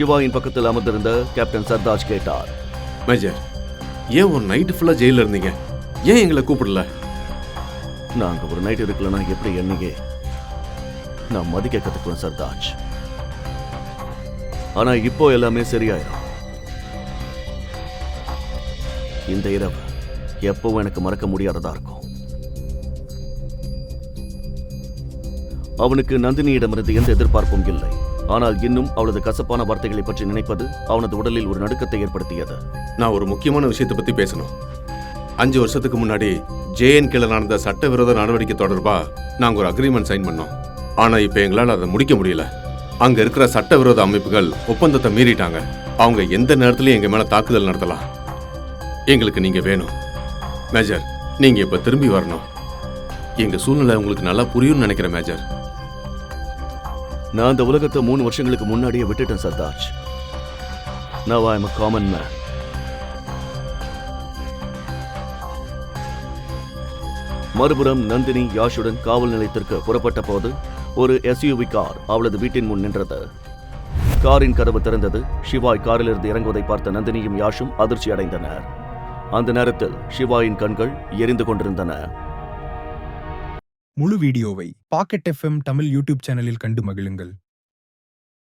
சிவாயின் பக்கத்தில் அமர்ந்திருந்த கேப்டன் சர்தாஜ் கேட்டார். மேஜர் ஏன் ஒரு நைட்டு ஃபுல்லா ஜெயில இருந்தீங்க? ஏன் எங்களை கூப்பிடல? நாங்க ஒரு நைட் இருக்கலனா எப்படி என்னையே நான் மதிக்க கத்துக்குவேன் சர்தாஜ். ஆனா இப்போ எல்லாமே சரியாயிரும். இந்த இரவு எப்பவும் எனக்கு மறக்க முடியாததா இருக்கும். அவனுக்கு நந்தினியிடமிருந்து எந்த எதிர்பார்ப்பும் இல்லை. ஆனால் இன்னும் அவளது கசப்பான வார்த்தைகளை பற்றி நினைப்பது அவனது உடலில் ஒரு நடுக்கத்தை ஏற்படுத்தியது. நான் ஒரு முக்கியமான விஷயத்தை பத்தி பேசணும். அஞ்சு வருஷத்துக்கு முன்னாடி ஜேஎன் கீழ நடந்த சட்டவிரோத நடவடிக்கை தொடர்பா நாங்க ஒரு அக்ரிமெண்ட் சைன் பண்ணோம். ஆனா இப்ப எங்களால் அதை முடிக்க முடியல. அங்க இருக்கிற சட்டவிரோத அமைப்புகள் ஒப்பந்தத்தை மீறிட்டாங்க. அவங்க எந்த நேரத்திலையும் எங்க மேல தாக்குதல் நடத்தலாம். எங்களுக்கு நீங்க வேணும். மேஜர் நீங்க இப்ப திரும்பி வரணும். எங்க சூழ்நிலை உங்களுக்கு நல்லா புரியும்னு நினைக்கிறேன் மேஜர். நான் அந்த உலகத்தை மூணு வருஷங்களுக்கு முன்னாடியே விட்டுட்டேன் Sartaj now I am common man மறுபுறம் நந்தினி யாஷுடன் காவல் நிலையத்திற்கு புறப்பட்ட போது ஒரு எஸ்யூவி கார் அவளது வீட்டின் முன் நின்றது. காரின் கதவு திறந்தது. ஷிவாய் காரிலிருந்து இறங்குவதை பார்த்த நந்தினியும் யாஷும் அதிர்ச்சி அடைந்தனர் அந்த நேரத்தில் ஷிவாயின் கண்கள் எரிந்து கொண்டிருந்தன. முழு வீடியோவை பாக்கெட் எஃப்எம் தமிழ் யூடியூப் சேனலில் கண்டு மகிழுங்கள்.